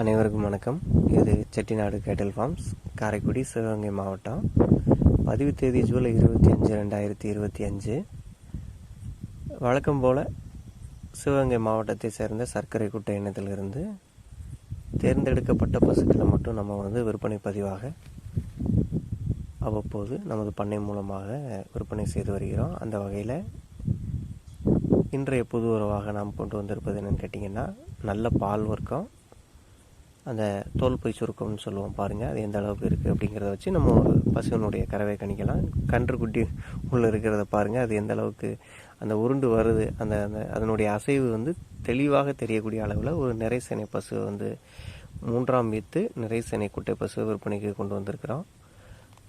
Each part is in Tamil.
அனைவருக்கும் வணக்கம். இது செட்டிநாடு கேட்டல் ஃபார்ம்ஸ் காரைக்குடி சிவகங்கை மாவட்டம். பதிவு தேதி ஜூலை இருபத்தி அஞ்சு ரெண்டாயிரத்தி இருபத்தி அஞ்சு. வழக்கம் போல் சிவகங்கை மாவட்டத்தை சேர்ந்த சர்க்கரை குட்டை இனத்திலிருந்து தேர்ந்தெடுக்கப்பட்ட பசுக்களை மட்டும் நம்ம வந்து விற்பனை பதிவாக அவ்வப்போது நமது பண்ணை மூலமாக விற்பனை செய்து வருகிறோம். அந்த வகையில் இன்றைய புது உறவாக நாம் கொண்டு வந்திருப்பது என்னென்னு கேட்டிங்கன்னா நல்ல பால் வர்க்கம் அந்த தோல் சுருக்கம்னு சொல்லுவோம் பாருங்கள் அது எந்த அளவுக்கு இருக்குது அப்படிங்கிறத வச்சு நம்ம ஒரு பசுவினுடைய கறவை கணிக்கலாம். கன்றுக்குட்டி உள்ளே இருக்கிறத பாருங்கள் அது எந்த அளவுக்கு அந்த உருண்டு வருது அந்த அந்த அதனுடைய அசைவு வந்து தெளிவாக தெரியக்கூடிய அளவில் ஒரு நிறைசனை பசு வந்து மூன்றாம் வீத்து நிறைசனை குட்டை பசு விற்பனைக்கு கொண்டு வந்திருக்கிறோம்.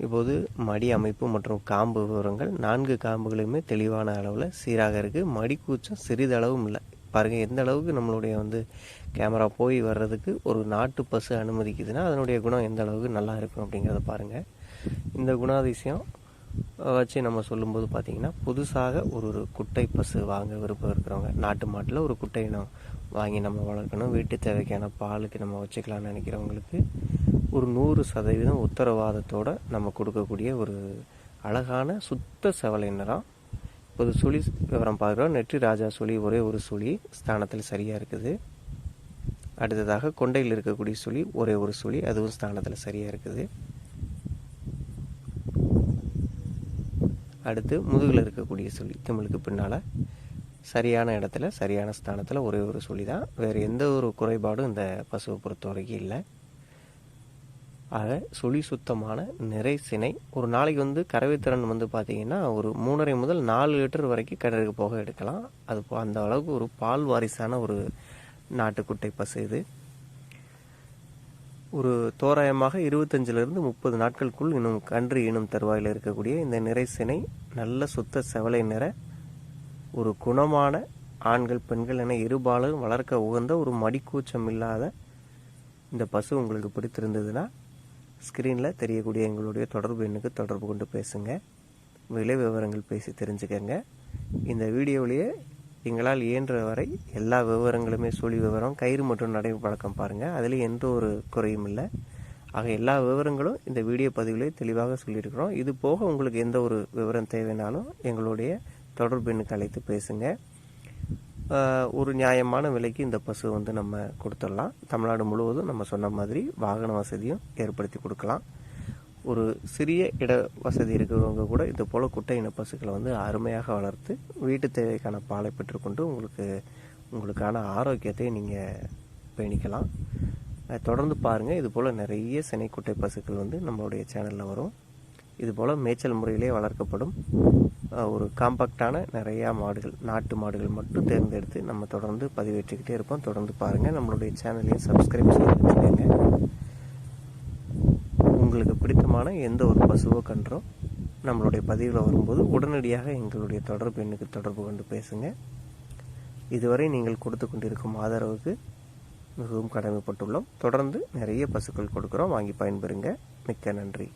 இப்போது மடி அமைப்பு மற்றும் காம்பு விவரங்கள் நான்கு காம்புகளுமே தெளிவான அளவில் சீராக இருக்குது மடி கூச்சம் சிறிதளவும் இல்லை. பாருங்கள் எந்த அளவுக்கு நம்மளுடைய வந்து கேமரா போய் வர்றதுக்கு ஒரு நாட்டு பசு அனுமதிக்குதுன்னா அதனுடைய குணம் எந்த அளவுக்கு நல்லா இருக்கும் அப்படிங்கிறத பாருங்கள் இந்த குணாதிசயம் வச்சு நம்ம சொல்லும்போது பார்த்தீங்கன்னா புதுசாக ஒரு ஒரு குட்டை பசு வாங்க விருப்பம் இருக்கிறவங்க நாட்டு மாட்டில் ஒரு குட்டை இனம் வாங்கி நம்ம வளர்க்கணும் வீட்டு தேவைக்கான பாலுக்கு நம்ம வச்சுக்கலாம்னு நினைக்கிறவங்களுக்கு ஒரு நூறு சதவீதம் உத்தரவாதத்தோடு நம்ம கொடுக்கக்கூடிய ஒரு அழகான சுத்த செவலை நிறம் இப்போது சுழி விவரம் பார்க்குறோம். நெற்றி ராஜா சுழி ஒரே ஒரு சுழி ஸ்தானத்தில் சரியாக இருக்குது. அடுத்ததாக கொண்டையில் இருக்கக்கூடிய சுழி ஒரே ஒரு சுழி அதுவும் ஸ்தானத்தில் சரியாக இருக்குது. அடுத்து முதுகில் இருக்கக்கூடிய சுழி தமிழுக்கு பின்னால் சரியான இடத்துல சரியான ஸ்தானத்தில் ஒரே ஒரு சுழி தான் வேறு எந்த ஒரு குறைபாடும் இந்த பசுவை பொறுத்த வரைக்கும் இல்லை. ஆக சுழி சுத்தமான நிறை சினை. ஒரு நாளைக்கு வந்து கறவைத்திறன் வந்து பார்த்திங்கன்னா ஒரு மூணரை முதல் நாலு லிட்டர் வரைக்கும் கிணறுக்கு போக எடுக்கலாம். அது அந்த அளவுக்கு ஒரு பால் வாரிசான ஒரு நாட்டுக்குட்டை பசு இது. ஒரு தோராயமாக இருபத்தஞ்சிலிருந்து முப்பது நாட்களுக்குள் இன்னும் கன்று ஈனும் தருவாயில் இருக்கக்கூடிய இந்த நிறை சினை நல்ல சுத்த செவலை நிற ஒரு குணமான ஆண்கள் பெண்கள் என இருபாலும் வளர்க்க உகந்த ஒரு மடிக்கூச்சம் இல்லாத இந்த பசு உங்களுக்கு பிடித்திருந்ததுன்னா ஸ்க்ரீனில் தெரியக்கூடிய எங்களுடைய தொடர்பு எண்ணுக்கு தொடர்பு கொண்டு பேசுங்க. விலை விவரங்கள் பேசி தெரிஞ்சுக்கங்க. இந்த வீடியோவிலேயே எங்களால் இயன்ற வரை எல்லா விவரங்களுமே சொல்லி விவரம் கயிறு மற்றும் நடை பழக்கம் பாருங்கள் அதில் எந்த ஒரு குறையும் இல்லை. ஆக எல்லா விவரங்களும் இந்த வீடியோ பதிவிலே தெளிவாக சொல்லியிருக்கிறோம். இது போக உங்களுக்கு எந்த ஒரு விவரம் தேவைனாலும் எங்களுடைய தொடர்பு எண்ணுக்கு அழைத்து பேசுங்கள் ஒரு நியாயமான விலைக்கு இந்த பசு வந்து நம்ம கொடுத்துடலாம். தமிழ்நாடு முழுவதும் நம்ம சொன்ன மாதிரி வாகன வசதியும் ஏற்படுத்தி கொடுக்கலாம். ஒரு சிறிய இட வசதி இருக்கிறவங்க கூட இது போல் குட்டை இன பசுக்களை வந்து அருமையாக வளர்த்து வீட்டு தேவைக்கான பாலை பெற்றுக்கொண்டு உங்களுக்கு உங்களுக்கான ஆரோக்கியத்தை நீங்கள் பேணிக்கலாம். தொடர்ந்து பாருங்கள் இது போல் நிறைய சினை குட்டை பசுக்கள் வந்து நம்மளுடைய சேனலில் வரும். இது போல் மேய்ச்சல் முறையிலே வளர்க்கப்படும். ஒரு காம்பாக்டான நிறையா மாடுகள் நாட்டு மாடுகள் மட்டும் தேர்ந்தெடுத்து நம்ம தொடர்ந்து பதிவேற்றிக்கிட்டே இருப்போம். தொடர்ந்து பாருங்கள் நம்மளுடைய சேனலையும் சப்ஸ்கிரைப் செய்து வச்சுக்கோங்க. உங்களுக்கு பிடித்தமான எந்த ஒரு பசுவோ கன்றோ நம்மளுடைய பதிவில் வரும்போது உடனடியாக எங்களுடைய தொடர்பு எண்ணுக்கு தொடர்பு கொண்டு பேசுங்க. இதுவரை நீங்கள் கொடுத்து கொண்டிருக்கும் ஆதரவுக்கு மிகவும் கடமைப்பட்டுள்ளோம். தொடர்ந்து நிறைய பசுக்கள் கொடுக்குறோம். வாங்கி பயன்பெறுங்க. மிக்க நன்றி.